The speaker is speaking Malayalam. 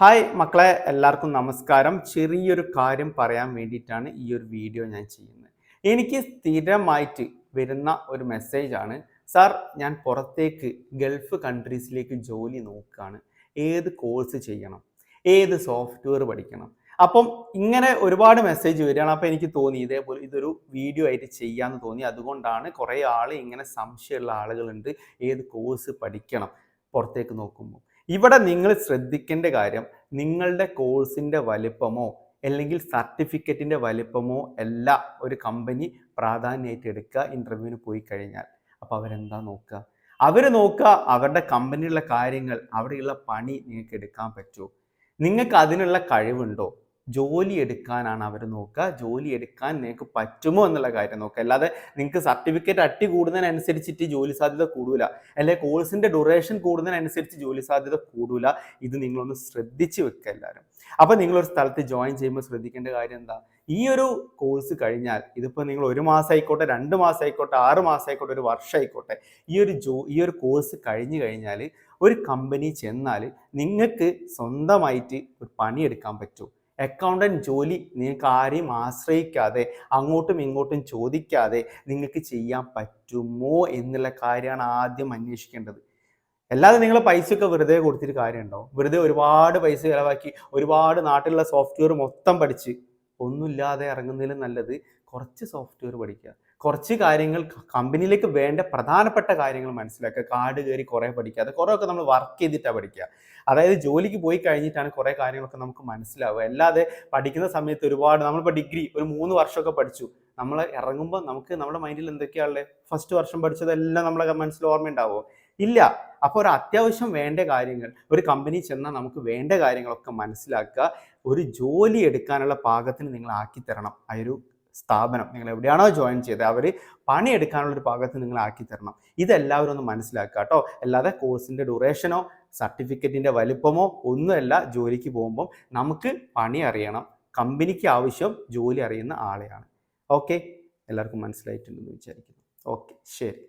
ഹായ് മക്കളെ എല്ലാവർക്കും നമസ്കാരം. ചെറിയൊരു കാര്യം പറയാൻ വേണ്ടിയിട്ടാണ് ഈ ഒരു വീഡിയോ ഞാൻ ചെയ്യുന്നത്. എനിക്ക് സ്ഥിരമായിട്ട് വരുന്ന ഒരു മെസ്സേജാണ് സാർ ഞാൻ പുറത്തേക്ക് ഗൾഫ് കൺട്രീസിലേക്ക് ജോലി നോക്കുകയാണ്. ഏത് കോഴ്സ് ചെയ്യണം? ഏത് സോഫ്റ്റ്വെയർ പഠിക്കണം? അപ്പം ഇങ്ങനെ ഒരുപാട് മെസ്സേജ് വരികയാണ്. അപ്പോൾ എനിക്ക് തോന്നി ഇതേപോലെ ഇതൊരു വീഡിയോ ആയിട്ട് ചെയ്യാമെന്ന് തോന്നി. അതുകൊണ്ടാണ് കുറേ ആൾ ഇങ്ങനെ സംശയമുള്ള ആളുകളുണ്ട്. ഏത് കോഴ്സ് പഠിക്കണം? പുറത്തേക്ക് നോക്കുമ്പോൾ. ഇവിടെ നിങ്ങൾ ശ്രദ്ധിക്കേണ്ട കാര്യം നിങ്ങളുടെ കോഴ്സിന്റെ വലിപ്പമോ അല്ലെങ്കിൽ സർട്ടിഫിക്കറ്റിന്റെ വലിപ്പമോ അല്ല ഒരു കമ്പനി പ്രാധാന്യമായിട്ട് എടുക്കുക ഇന്റർവ്യൂവിന് പോയി കഴിഞ്ഞാൽ. അപ്പോൾ അവരെന്താ നോക്കുക? അവർ നോക്കുക അവരുടെ കമ്പനിയിലുള്ള കാര്യങ്ങൾ അവിടെയുള്ള പണി നിങ്ങൾക്ക് എടുക്കാൻ പറ്റുമോ? നിങ്ങൾക്ക് അതിനുള്ള കഴിവുണ്ടോ? ജോലി എടുക്കാനാണ് അവർ നോക്കുക. ജോലി എടുക്കാൻ നിങ്ങൾക്ക് പറ്റുമോ എന്നുള്ള കാര്യം നോക്കുക. അല്ലാതെ നിങ്ങൾക്ക് സർട്ടിഫിക്കറ്റ് അട്ടി കൂടുന്നതിനനുസരിച്ചിട്ട് ജോലി സാധ്യത കൂടൂല. അല്ലെ കോഴ്സിന്റെ ഡ്യൂറേഷൻ കൂടുന്നതിനനുസരിച്ച് ജോലി സാധ്യത കൂടൂല. ഇത് നിങ്ങളൊന്ന് ശ്രദ്ധിച്ച് വെക്കുക എല്ലാവരും. അപ്പൊ നിങ്ങളൊരു സ്ഥലത്ത് ജോയിൻ ചെയ്യുമ്പോൾ ശ്രദ്ധിക്കേണ്ട കാര്യം എന്താ? ഈ ഒരു കോഴ്സ് കഴിഞ്ഞാൽ ഇതിപ്പോൾ നിങ്ങൾ ഒരു മാസം ആയിക്കോട്ടെ രണ്ട് മാസം ആയിക്കോട്ടെ ആറ് മാസം ആയിക്കോട്ടെ ഒരു വർഷം ആയിക്കോട്ടെ ഈ ഒരു ജോ ഈ ഒരു കോഴ്സ് കഴിഞ്ഞു കഴിഞ്ഞാൽ ഒരു കമ്പനി ചെന്നാൽ നിങ്ങൾക്ക് സ്വന്തമായിട്ട് ഒരു പണിയെടുക്കാൻ പറ്റും. അക്കൗണ്ടന്റ് ജോലി നിങ്ങൾക്ക് ആരെയും ആശ്രയിക്കാതെ അങ്ങോട്ടും ഇങ്ങോട്ടും ചോദിക്കാതെ നിങ്ങൾക്ക് ചെയ്യാൻ പറ്റുമോ എന്നുള്ള കാര്യമാണ് ആദ്യം അന്വേഷിക്കേണ്ടത്. അല്ലാതെ നിങ്ങൾ പൈസയൊക്കെ വെറുതെ കൊടുത്തിട്ട് കാര്യമുണ്ടോ? വെറുതെ ഒരുപാട് പൈസ ചിലവാക്കി ഒരുപാട് നാട്ടിലുള്ള സോഫ്റ്റ്വെയർ മൊത്തം പഠിച്ച് ഒന്നുമില്ലാതെ ഇറങ്ങുന്നതിലും നല്ലത് കുറച്ച് സോഫ്റ്റ്വെയർ പഠിക്കുക. കുറച്ച് കാര്യങ്ങൾ കമ്പനിയിലേക്ക് വേണ്ട പ്രധാനപ്പെട്ട കാര്യങ്ങൾ മനസ്സിലാക്കുക. കാർഡ് കയറി കുറേ പഠിക്കുക. കുറേ ഒക്കെ നമ്മൾ വർക്ക് ചെയ്തിട്ടാണ് പഠിക്കുക. അതായത് ജോലിക്ക് പോയി കഴിഞ്ഞിട്ടാണ് കുറേ കാര്യങ്ങളൊക്കെ നമുക്ക് മനസ്സിലാവുക. അല്ലാതെ പഠിക്കുന്ന സമയത്ത് ഒരുപാട് നമ്മളിപ്പോൾ ഡിഗ്രി ഒരു മൂന്ന് വർഷമൊക്കെ പഠിച്ചു. നമ്മൾ ഇറങ്ങുമ്പോൾ നമുക്ക് നമ്മുടെ മൈൻഡിൽ എന്തൊക്കെയാണുള്ളത് ഫസ്റ്റ് വർഷം പഠിച്ചതെല്ലാം നമ്മളെ മനസ്സിൽ ഓർമ്മയുണ്ടാവുമോ ഇല്ല. അപ്പോൾ ഒരു അത്യാവശ്യം വേണ്ട കാര്യങ്ങൾ ഒരു കമ്പനി ചെന്നാൽ നമുക്ക് വേണ്ട കാര്യങ്ങളൊക്കെ മനസ്സിലാക്കുക. ഒരു ജോലി എടുക്കാനുള്ള പാകത്തിന് നിങ്ങൾ ആക്കി തരണം ആ ഒരു സ്ഥാപനം നിങ്ങൾ എവിടെയാണോ ജോയിൻ ചെയ്തത് അവർ പണിയെടുക്കാനുള്ള ഒരു പാകത്തിന് നിങ്ങൾ ആക്കി തരണം ഇതെല്ലാവരും ഒന്ന് മനസ്സിലാക്കുക കേട്ടോ അല്ലാതെ കോഴ്സിന്റെ ഡ്യൂറേഷനോ സർട്ടിഫിക്കറ്റിന്റെ വലുപ്പമോ ഒന്നുമല്ല ജോലിക്ക് പോകുമ്പം നമുക്ക് പണി അറിയണം. കമ്പനിക്ക് ആവശ്യം ജോലി അറിയുന്ന ആളെയാണ്. ഓക്കെ എല്ലാവർക്കും മനസ്സിലായിട്ടുണ്ടെന്ന് വിചാരിക്കുന്നു. ഓക്കെ ശരി.